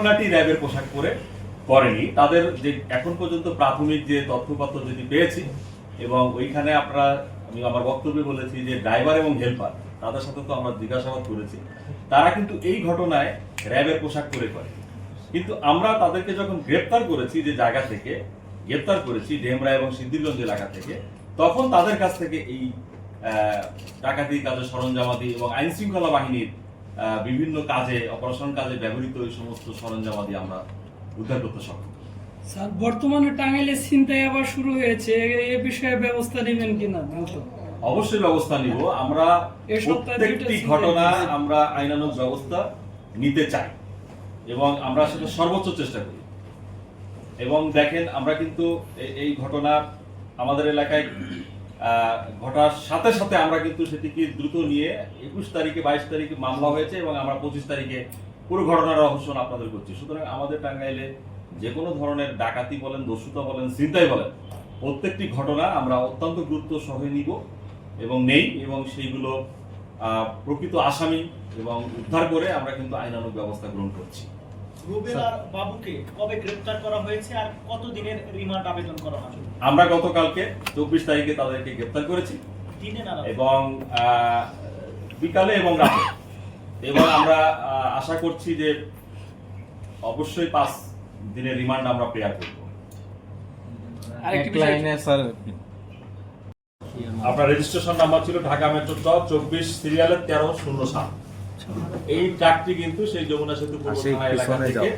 ঘটনাটি র্যাবের পোশাক পরে করেনি। তাদের যে এখন পর্যন্ত প্রাথমিক যে তথ্যপত্র যদি পেয়েছি এবং ওইখানে আপনারা, আমি আমার বক্তব্যে বলেছি যে ড্রাইভার এবং হেল্পার, তাদের সাথে তো আমরা জিজ্ঞাসাবাদ করেছি, তারা কিন্তু এই ঘটনায় র্যাবের পোশাক পরে করে কিন্তু আমরা তাদেরকে যখন গ্রেপ্তার করেছি যে জায়গা থেকে, গ্রেপ্তার করেছি ডেমরা এবং সিদ্ধিরগঞ্জ এলাকা থেকে, তখন তাদের কাছ থেকে এই ডাকাতি কাজে সরঞ্জামাদি এবং আইন শৃঙ্খলা বাহিনীর বিভিন্ন কাজে অপারেশন কাজে ব্যবহৃত ওই সমস্ত সরঞ্জামাদি আমরা উদ্ধার করতে সক্ষম। স্যার বর্তমানে টাঙ্গাইলে ছিনতাই আবার শুরু হয়েছে। এ- বিষয়ে ব্যবস্থা নেবেন কিনা? অবশ্যই ব্যবস্থা নিব। আমরা প্রত্যেকটি ঘটনা আমরা আইনানুগ ব্যবস্থা নিতে চাই এবং আমরা সেটা সর্বোচ্চ চেষ্টা করি। এবং দেখেন আমরা কিন্তু এই ঘটনা আমাদের এলাকায় ঘটার সাথে সাথে আমরা কিন্তু সেটিকে দ্রুত নিয়ে একুশ তারিখে, বাইশ তারিখে মামলা হয়েছে এবং আমরা পঁচিশ তারিখে পুরো ঘটনার রহস্য আপনাদের করছি সুতরাং আমাদের টাঙ্গাইলে যে কোনো ধরনের ডাকাতি বলেন, দস্যুতা বলেন চিন্তাই বলেন, প্রত্যেকটি ঘটনা আমরা অত্যন্ত গুরুত্ব সহে নিব এবং নেই এবং সেইগুলো প্রকৃত আসামি এবং উদ্ধার করে আমরা কিন্তু আইনানুগ ব্যবস্থা গ্রহণ করছি। রুবেল আর বাবুকে কবে গ্রেপ্তার করা হয়েছে আর কত দিনের রিমান্ড আবেদন করা হবে? আমরা গতকালকে চব্বিশ তারিখে তাদেরকে গ্রেপ্তার করেছি? এবং বিকালে এবং রাতে। এবং আমরা আশা করছি যে অবশ্যই পাঁচ দিনের রিমান্ড আমরা প্রেয়ার করব। আপনার রেজিস্ট্রেশন নাম্বার ছিল ঢাকা মেট্রো চ চব্বিশ সিরিয়ালের তেরো শূন্য সাত। এই ট্রাকটি কিন্তু সেই যমুনা সেতু পূর্ব এলাকা থেকে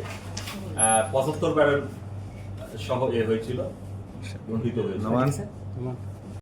পঁচাত্তর ব্যারেল সহ এ হয়েছিল গঠিত হয়েছিল। নমান